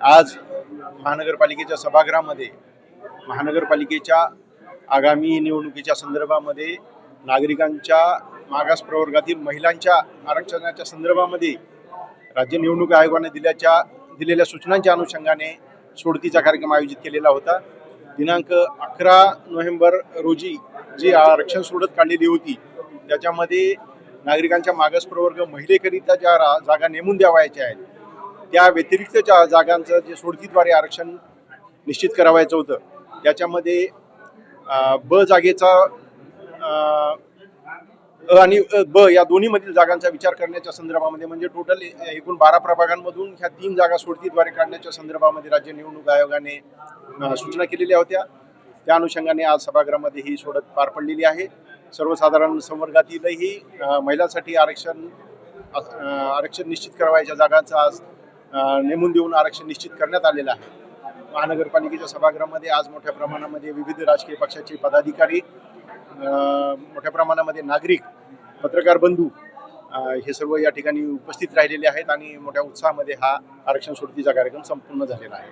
आज महानगरपालिकेच्या सभागृहामध्ये महानगरपालिकेच्या आगामी निवडणुकीच्या संदर्भामध्ये नागरिकांच्या मागास प्रवर्गातील महिलांच्या आरक्षणाच्या संदर्भामध्ये राज्य निवडणूक आयोगाने दिल्याच्या दिलेल्या सूचनांच्या अनुषंगाने सोडतीचा कार्यक्रम आयोजित केलेला होता. दिनांक अकरा नोव्हेंबर रोजी जी आरक्षण सोडत काढलेली होती त्याच्यामध्ये नागरिकांच्या मागास प्रवर्ग महिलेकरिता ज्या रा- जागा नेमून द्यावायच्या आहेत त्या व्यतिरिक्तच्या जागांचं जे सोडतीद्वारे आरक्षण निश्चित करावायचं होतं त्याच्यामध्ये ब जागेचा अ, आणि ब या दोन्हीमधील जागांचा विचार करण्याच्या संदर्भामध्ये म्हणजे टोटल एकूण बारा प्रभागांमधून ह्या तीन जागा सोडतीद्वारे काढण्याच्या संदर्भामध्ये राज्य निवडणूक आयोगाने सूचना केलेल्या होत्या. त्या अनुषंगाने आज सभागृहामध्ये ही सोडत पार पडलेली आहे. सर्वसाधारण संवर्गातीलही महिलांसाठी आरक्षण आरक्षण निश्चित करावायच्या जागांचा आज नेमून देऊन आरक्षण निश्चित करण्यात आलेलं आहे. महानगरपालिकेच्या सभागृहामध्ये आज मोठ्या प्रमाणामध्ये विविध राजकीय पक्षाचे पदाधिकारी मोठ्या प्रमाणामध्ये नागरिक पत्रकार बंधू हे सर्व या ठिकाणी उपस्थित राहिलेले आहेत आणि मोठ्या उत्साहामध्ये हा आरक्षण सोडतीचा कार्यक्रम संपूर्ण झालेला आहे.